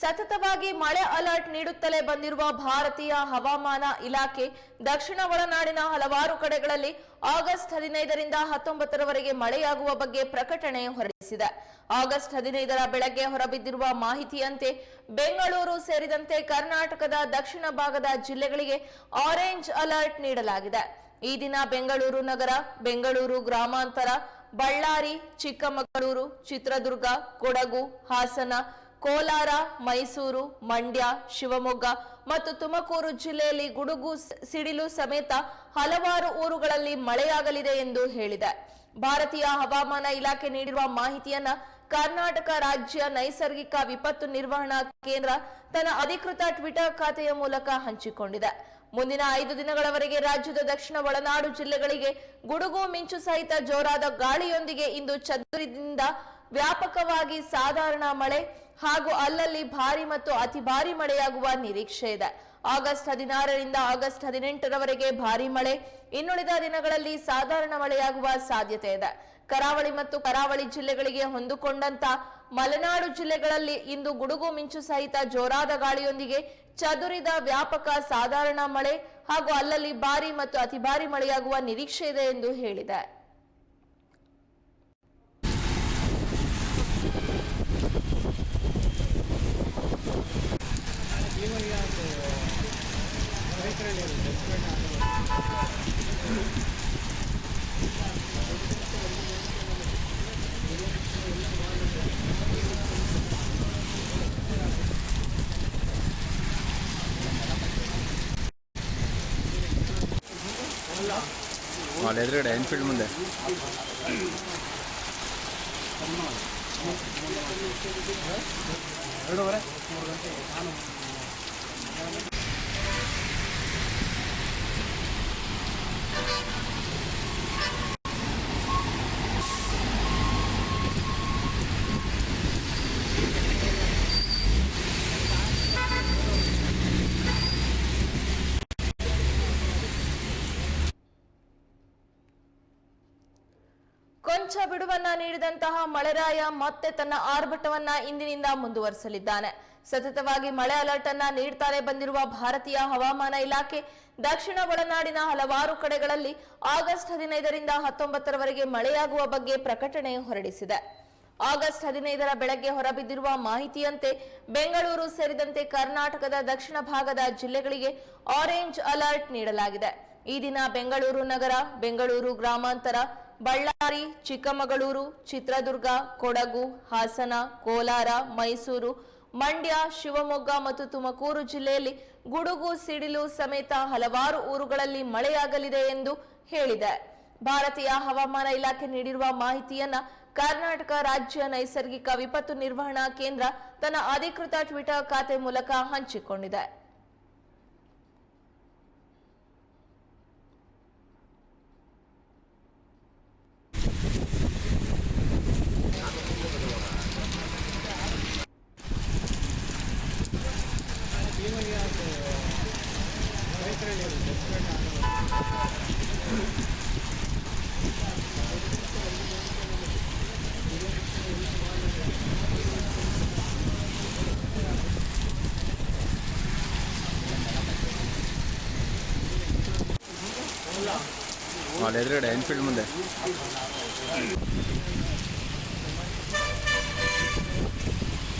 ಸತತವಾಗಿ ಮಳೆ ಅಲರ್ಟ್ ನೀಡುತ್ತಲೇ ಬಂದಿರುವ ಭಾರತೀಯ ಹವಾಮಾನ ಇಲಾಖೆ ದಕ್ಷಿಣ ಒಳನಾಡಿನ ಹಲವಾರು ಕಡೆಗಳಲ್ಲಿ ಆಗಸ್ಟ್ ಹದಿನೈದರಿಂದ ಹತ್ತೊಂಬತ್ತರವರೆಗೆ ಮಳೆಯಾಗುವ ಬಗ್ಗೆ ಪ್ರಕಟಣೆ ಹೊರಡಿಸಿದೆ. ಆಗಸ್ಟ್ ಹದಿನೈದರ ಬೆಳಗ್ಗೆ ಹೊರಬಿದ್ದಿರುವ ಮಾಹಿತಿಯಂತೆ ಬೆಂಗಳೂರು ಸೇರಿದಂತೆ ಕರ್ನಾಟಕದ ದಕ್ಷಿಣ ಭಾಗದ ಜಿಲ್ಲೆಗಳಿಗೆ ಆರೆಂಜ್ ಅಲರ್ಟ್ ನೀಡಲಾಗಿದೆ. ಈ ದಿನ ಬೆಂಗಳೂರು ನಗರ, ಬೆಂಗಳೂರು ಗ್ರಾಮಾಂತರ, ಬಳ್ಳಾರಿ, ಚಿಕ್ಕಮಗಳೂರು, ಚಿತ್ರದುರ್ಗ, ಕೊಡಗು, ಹಾಸನ ಕೋಲಾರ, ಮೈಸೂರು, ಮಂಡ್ಯ, ಶಿವಮೊಗ್ಗ ಮತ್ತು ತುಮಕೂರು ಜಿಲ್ಲೆಯಲ್ಲಿ ಗುಡುಗು ಸಿಡಿಲು ಸಮೇತ ಹಲವಾರು ಊರುಗಳಲ್ಲಿ ಮಳೆಯಾಗಲಿದೆ ಎಂದು ಹೇಳಿದೆ. ಭಾರತೀಯ ಹವಾಮಾನ ಇಲಾಖೆ ನೀಡಿರುವ ಮಾಹಿತಿಯನ್ನ ಕರ್ನಾಟಕ ರಾಜ್ಯ ನೈಸರ್ಗಿಕ ವಿಪತ್ತು ನಿರ್ವಹಣಾ ಕೇಂದ್ರ ತನ್ನ ಅಧಿಕೃತ ಟ್ವಿಟರ್ ಖಾತೆಯ ಮೂಲಕ ಹಂಚಿಕೊಂಡಿದೆ. ಮುಂದಿನ ಐದು ದಿನಗಳವರೆಗೆ ರಾಜ್ಯದ ದಕ್ಷಿಣ ಒಳನಾಡು ಜಿಲ್ಲೆಗಳಿಗೆ ಗುಡುಗು, ಮಿಂಚು ಸಹಿತ ಜೋರಾದ ಗಾಳಿಯೊಂದಿಗೆ ಇಂದು ಚದುರಿದಿಂದ ವ್ಯಾಪಕವಾಗಿ ಸಾಧಾರಣ ಮಳೆ ಹಾಗೂ ಅಲ್ಲಲ್ಲಿ ಭಾರಿ ಮತ್ತು ಅತಿ ಭಾರಿ ಮಳೆಯಾಗುವ ನಿರೀಕ್ಷೆ ಇದೆ. ಆಗಸ್ಟ್ ಹದಿನಾರರಿಂದ ಆಗಸ್ಟ್ ಹದಿನೆಂಟರವರೆಗೆ ಭಾರಿ ಮಳೆ. ಇನ್ನುಳಿದ ದಿನಗಳಲ್ಲಿ ಸಾಧಾರಣ ಮಳೆಯಾಗುವ ಸಾಧ್ಯತೆ ಇದೆ. ಕರಾವಳಿ ಮತ್ತು ಕರಾವಳಿ ಜಿಲ್ಲೆಗಳಿಗೆ ಹೊಂದಿಕೊಂಡಂತ ಮಲೆನಾಡು ಜಿಲ್ಲೆಗಳಲ್ಲಿ ಇಂದು ಗುಡುಗು ಮಿಂಚು ಸಹಿತ ಜೋರಾದ ಗಾಳಿಯೊಂದಿಗೆ ಚದುರಿದ ವ್ಯಾಪಕ ಸಾಧಾರಣ ಮಳೆ ಹಾಗೂ ಅಲ್ಲಲ್ಲಿ ಭಾರಿ ಮತ್ತು ಅತಿ ಭಾರಿ ಮಳೆಯಾಗುವ ನಿರೀಕ್ಷೆ ಇದೆ ಎಂದು ಹೇಳಿದೆ. వాళ్ళ ఎదురుగడ ఎన్ఫీల్డ్ ముందే ಕೊಂಚ ಬಿಡುವನ್ನ ನೀಡಿದಂತಹ ಮಳೆರಾಯ ಮತ್ತೆ ತನ್ನ ಆರ್ಭಟವನ್ನ ಇಂದಿನಿಂದ ಮುಂದುವರಿಸಲಿದ್ದಾನೆ. ಸತತವಾಗಿ ಮಳೆ ಅಲರ್ಟ್ ಅನ್ನ ನೀಡ್ತಾನೆ ಬಂದಿರುವ ಭಾರತೀಯ ಹವಾಮಾನ ಇಲಾಖೆ, ದಕ್ಷಿಣ ಒಳನಾಡಿನ ಹಲವಾರು ಕಡೆಗಳಲ್ಲಿ ಆಗಸ್ಟ್ ಹದಿನೈದರಿಂದ ಹತ್ತೊಂಬತ್ತರವರೆಗೆ ಮಳೆಯಾಗುವ ಬಗ್ಗೆ ಪ್ರಕಟಣೆ ಹೊರಡಿಸಿದೆ. ಆಗಸ್ಟ್ ಹದಿನೈದರ ಬೆಳಗ್ಗೆ ಹೊರಬಿದ್ದಿರುವ ಮಾಹಿತಿಯಂತೆ ಬೆಂಗಳೂರು ಸೇರಿದಂತೆ ಕರ್ನಾಟಕದ ದಕ್ಷಿಣ ಭಾಗದ ಜಿಲ್ಲೆಗಳಿಗೆ ಆರೆಂಜ್ ಅಲರ್ಟ್ ನೀಡಲಾಗಿದೆ. ಈ ದಿನ ಬೆಂಗಳೂರು ನಗರ, ಬೆಂಗಳೂರು ಗ್ರಾಮಾಂತರ ಬಳ್ಳಾರಿ, ಚಿಕ್ಕಮಗಳೂರು, ಚಿತ್ರದುರ್ಗ, ಕೊಡಗು, ಹಾಸನ, ಕೋಲಾರ, ಮೈಸೂರು, ಮಂಡ್ಯ, ಶಿವಮೊಗ್ಗ ಮತ್ತು ತುಮಕೂರು ಜಿಲ್ಲೆಯಲ್ಲಿ ಗುಡುಗು, ಸಿಡಿಲು ಸಮೇತ ಹಲವಾರು ಊರುಗಳಲ್ಲಿ ಮಳೆಯಾಗಲಿದೆ ಎಂದು ಹೇಳಿದೆ. ಭಾರತೀಯ ಹವಾಮಾನ ಇಲಾಖೆ ನೀಡಿರುವ ಮಾಹಿತಿಯನ್ನ ಕರ್ನಾಟಕ ರಾಜ್ಯ ನೈಸರ್ಗಿಕ ವಿಪತ್ತು ನಿರ್ವಹಣಾ ಕೇಂದ್ರ ತನ್ನ ಅಧಿಕೃತ ಟ್ವಿಟರ್ ಖಾತೆ ಮೂಲಕ ಹಂಚಿಕೊಂಡಿದೆ. వాళ్ళ ఎదురుగడ ఎన్ఫీల్డ్ ముందే